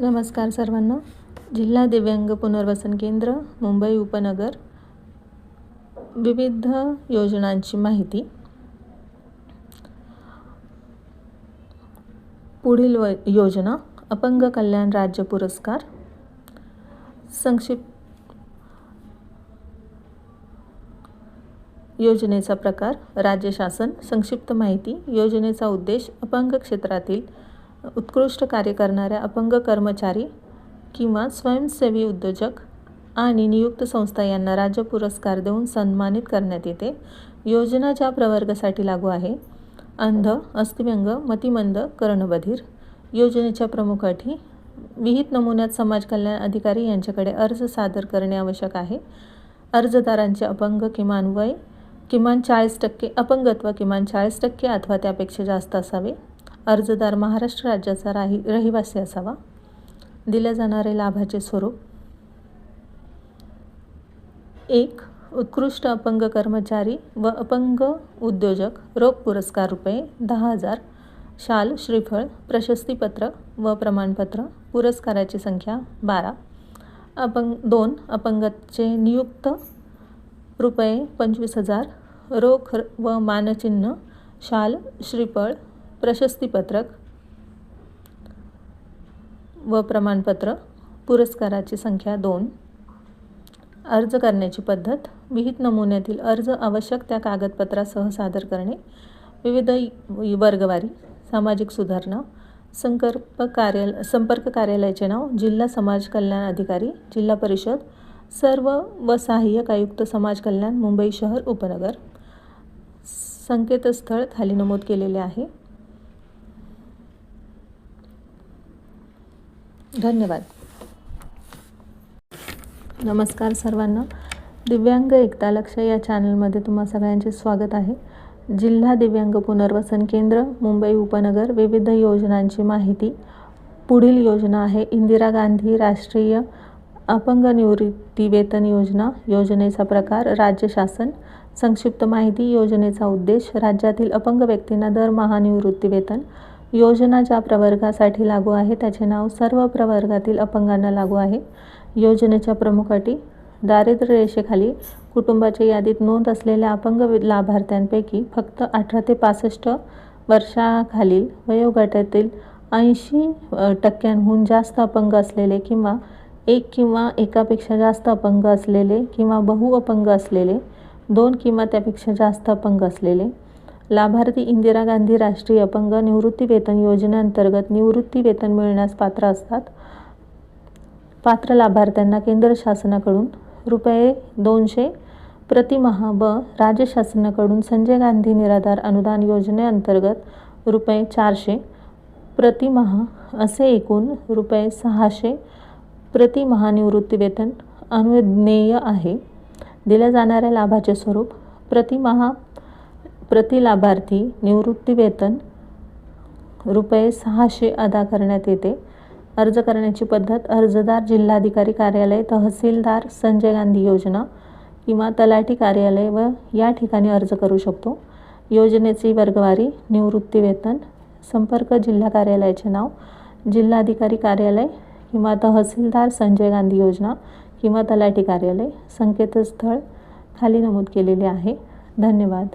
नमस्कार सर्वांना. जिल्हा दिव्यांग पुनर्वसन केंद्र मुंबई उपनगर. विविध योजनांची माहिती. पुढील व योजना अपंग कल्याण राज्य पुरस्कार. संक्षिप्त योजनेचा प्रकार राज्य शासन संक्षिप्त माहिती. योजनेचा उद्देश अपंग क्षेत्रातील उत्कृष्ट कार्य करणाऱ्या अपंग कर्मचारी किंवा स्वयंसेवी उद्योजक आणि नियुक्त संस्था यांना राज्य पुरस्कार देऊन सन्मानित करण्यात येते. योजना ज्या प्रवर्गासाठी लागू आहे अंध अस्थिव्यंग मतिमंद कर्णबधीर योजनेच्या प्रमुख अटी विहित नमुन्यात समाज कल्याण अधिकारी यांच्याकडे अर्ज सादर करणे आवश्यक आहे. अर्जदारांचे अपंग किमान वय किमान चाळीस टक्के अपंगत्व किमान चाळीस टक्के अथवा त्यापेक्षा जास्त असावे. अर्जदार महाराष्ट्र राज्याचा राही रहिवासी असावा. दिल्या जाणारे लाभाचे स्वरूप. एक उत्कृष्ट अपंग कर्मचारी व अपंग उद्योजक रोख पुरस्कार रुपये दहा हजार शाल श्रीफळ प्रशस्तीपत्र व प्रमाणपत्र पुरस्काराची संख्या बारा. अपंग दोन अपंगचे नियुक्त रुपये पंचवीस हजार रोख व मानचिन्ह शाल श्रीफळ प्रशस्तीपत्रक व प्रमाणपत्र पुरस्काराची संख्या दोन अर्ज करण्याची पद्धत विहित नमुन्यातील अर्ज आवश्यक त्या कागदपत्रासह सादर करणे विविध वर्गवारी सामाजिक सुधारणा संकल्प कार्याल संपर्क कार्यालयाचे नाव जिल्हा समाज कल्याण अधिकारी जिल्हा परिषद सर्व व सहाय्यक आयुक्त समाज कल्याण मुंबई शहर उपनगर. संकेतस्थळ खाली नमूद केलेले आहे. धन्यवाद. नमस्कार सर्वांना. दिव्यांग एकता लक्ष या चॅनलमध्ये तुम्हा सगळ्यांचे स्वागत आहे. जिल्हा दिव्यांग पुनर्वसन केंद्र मुंबई उपनगर विविध योजनांची माहिती. पुढील योजना आहे इंदिरा गांधी राष्ट्रीय अपंग निवृत्ती वेतन योजना. योजनेचा प्रकार राज्य शासन. संक्षिप्त माहिती योजनेचा उद्देश राज्यातील अपंग व्यक्तींना दरमहा निवृत्ती वेतन. योजना ज्या प्रवर्गासाठी लागू आहे त्याचे नाव सर्व प्रवर्गातील अपंगांना लागू आहे. योजनेच्या प्रमुख अटी दारिद्र्य रेषेखाली कुटुंबाच्या यादीत नोंद असलेल्या अपंग लाभार्थ्यांपैकी फक्त अठरा ते पासष्ट वर्षाखालील वयोगटातील ऐंशी टक्क्यांहून जास्त अपंग असलेले किंवा एक किंवा एकापेक्षा जास्त अपंग असलेले किंवा बहु अपंग असलेले दोन किंवा त्यापेक्षा जास्त अपंग असलेले लाभार्थी इंदिरा गांधी राष्ट्रीय अपंग निवृत्ती वेतन योजनेअंतर्गत निवृत्ती वेतन मिळण्यास पात्र असतात. पात्र लाभार्थ्यांना केंद्र शासनाकडून रुपये दोनशे प्रतिमहा व राज्य शासनाकडून संजय गांधी निराधार अनुदान योजनेअंतर्गत रुपये चारशे प्रतिमहा असे एकूण रुपये सहाशे प्रतिमहा निवृत्ती वेतन अनुज्ञेय आहे. दिल्या जाणाऱ्या लाभाचे स्वरूप प्रतिमहा प्रति लाभार्थी निवृत्तीवेतन रुपये सहाशे अदा करण्यात येते. अर्ज करण्याची पद्धत अर्जदार जिल्हाधिकारी कार्यालय तहसीलदार संजय गांधी योजना किंवा तलाठी कार्यालय व या ठिकाणी अर्ज करू शकतो. योजनेची वर्गवारी निवृत्तीवेतन संपर्क जिल्हा कार्यालयाचे नाव जिल्हाधिकारी कार्यालय किंवा तहसीलदार संजय गांधी योजना किंवा तलाठी कार्यालय संकेतस्थळ खाली नमूद केलेले आहे. धन्यवाद.